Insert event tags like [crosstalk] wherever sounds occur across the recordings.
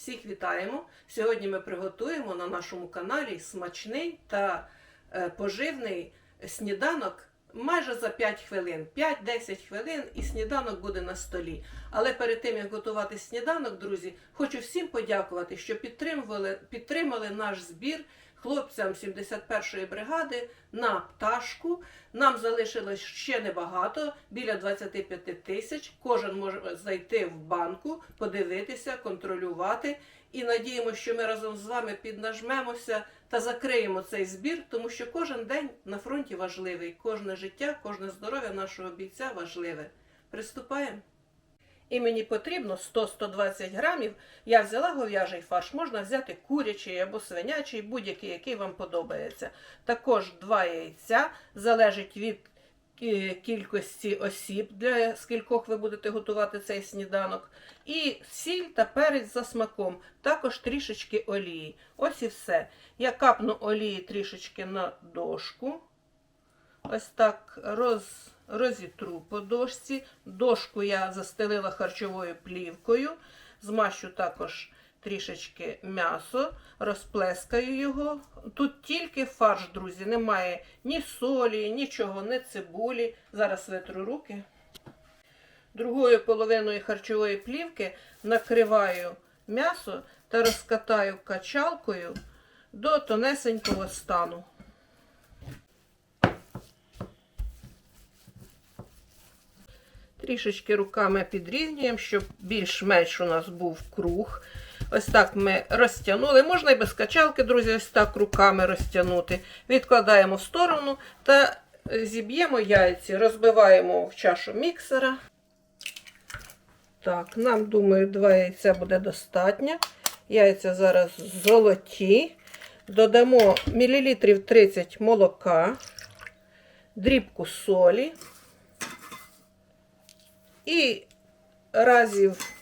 Всіх вітаємо! Сьогодні ми приготуємо на нашому каналі смачний та е, поживний сніданок майже за 5 хвилин. 5-10 хвилин і сніданок буде на столі. Але перед тим як готувати сніданок, друзі, хочу всім подякувати, що підтримували, підтримали наш збір хлопцям 71-ї бригади на пташку. Нам залишилось ще небагато, біля 25 тисяч. Кожен може зайти в банку, подивитися, контролювати. І надіємося, що ми разом з вами піднажмемося та закриємо цей збір, тому що кожен день на фронті важливий, кожне життя, кожне здоров'я нашого бійця важливе. Приступаємо. І мені потрібно 100-120 грамів. Я взяла гов'яжий фарш, можна взяти курячий або свинячий, будь-який, який вам подобається. Також два яйця, залежить від е, кількості осіб, для скількох ви будете готувати цей сніданок. І сіль та перець за смаком, також трішечки олії. Ось і все. Я капну олії трішечки на дошку. Ось так роз, розітру по дошці. Дошку я застелила харчовою плівкою. Змащу також трішечки м'ясо, розплескаю його. Тут тільки фарш, друзі, немає ні солі, нічого, ні цибулі. Зараз витру руки. Другою половиною харчової плівки накриваю м'ясо та розкатаю качалкою до тонесенького стану. Трішечки руками підрівнюємо, щоб більш-менш у нас був круг. Ось так ми розтягнули. Можна і без качалки, друзі, ось так руками розтягнути. Відкладаємо в сторону та зіб'ємо яйці, розбиваємо в чашу міксера. Так, нам, думаю, два яйця буде достатньо. Яйця зараз золоті. Додамо мілілітрів 30 молока, дрібку солі. І разів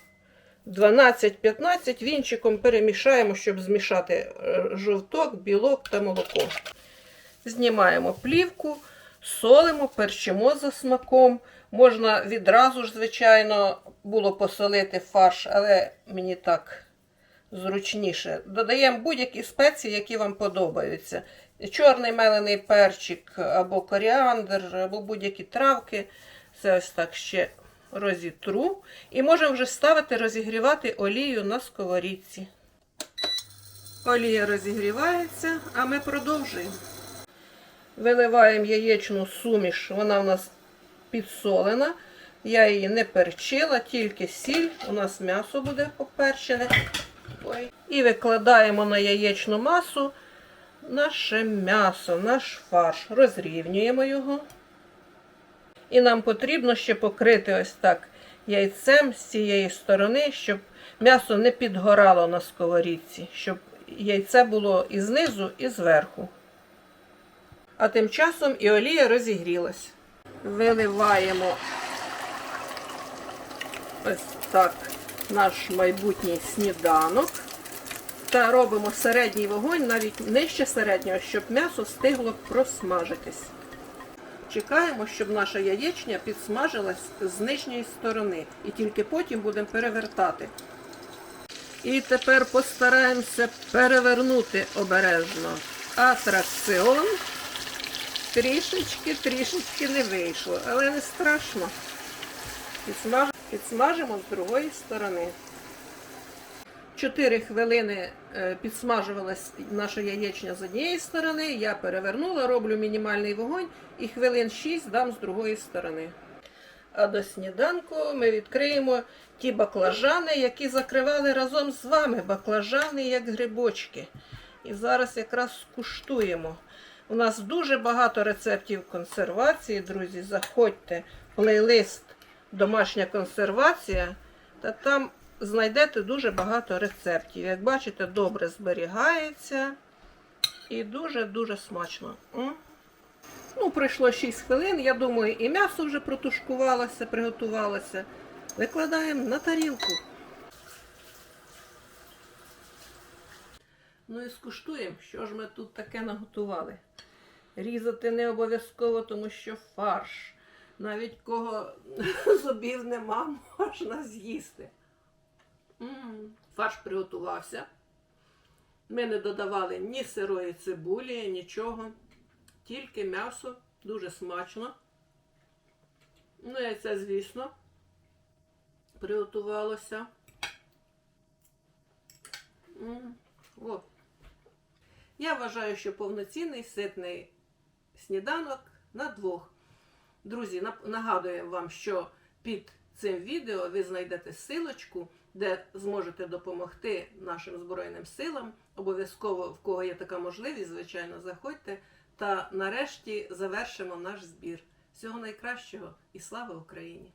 12-15 вінчиком перемішаємо, щоб змішати е, жовток, білок та молоко. Знімаємо плівку, солимо, перчимо за смаком. Можна відразу ж, звичайно, було посолити фарш, але мені так зручніше. Додаємо будь-які спеції, які вам подобаються. Чорний мелений перчик або коріандр, або будь-які травки. Це ось так ще розітру. І можемо вже ставити розігрівати олію на сковорідці. Олія розігрівається, а ми продовжуємо. Виливаємо яєчну суміш, вона у нас підсолена. Я її не перчила, тільки сіль. У нас м'ясо буде поперчене. Ой. І викладаємо на яєчну масу наше м'ясо, наш фарш. Розрівнюємо його. І нам потрібно ще покрити ось так яйцем з цієї сторони, щоб м'ясо не підгорало на сковорідці, щоб яйце було і знизу, і зверху. А тим часом і олія розігрілась. Виливаємо ось так наш майбутній сніданок. Та робимо середній вогонь, навіть нижче середнього, щоб м'ясо встигло просмажитись. Чекаємо, щоб наша яєчня підсмажилась з нижньої сторони. І тільки потім будемо перевертати. І тепер постараємося перевернути обережно атракціон. Трішечки, трішечки не вийшло, але не страшно. Підсмажимо з другої сторони. Чотири хвилини е, підсмажувалась наша яєчня з однієї сторони, я перевернула, роблю мінімальний вогонь і хвилин 6 дам з другої сторони. А до сніданку ми відкриємо ті баклажани, які закривали разом з вами. Баклажани як грибочки. І зараз якраз скуштуємо. У нас дуже багато рецептів консервації, друзі. Заходьте плейлист Домашня консервація, та там знайдете дуже багато рецептів. Як бачите, добре зберігається і дуже-дуже смачно. Ну, пройшло 6 хвилин. Я думаю, і м'ясо вже протушкувалося, приготувалося. Викладаємо на тарілку. Ну і скуштуємо, що ж ми тут таке наготували. Різати не обов'язково, тому що фарш. Навіть кого [laughs] зубів нема, можна з'їсти. Фарш приготувався. Ми не додавали ні сирої цибулі, нічого. Тільки м'ясо. Дуже смачно. Ну, яйце, звісно, приготувалося. О. Я вважаю, що повноцінний ситний сніданок на двох. Друзі, нагадую вам, що під цим відео ви знайдете силочку, де зможете допомогти нашим Збройним силам. Обов'язково, в кого є така можливість, звичайно, заходьте. Та нарешті завершимо наш збір. Всього найкращого і слава Україні!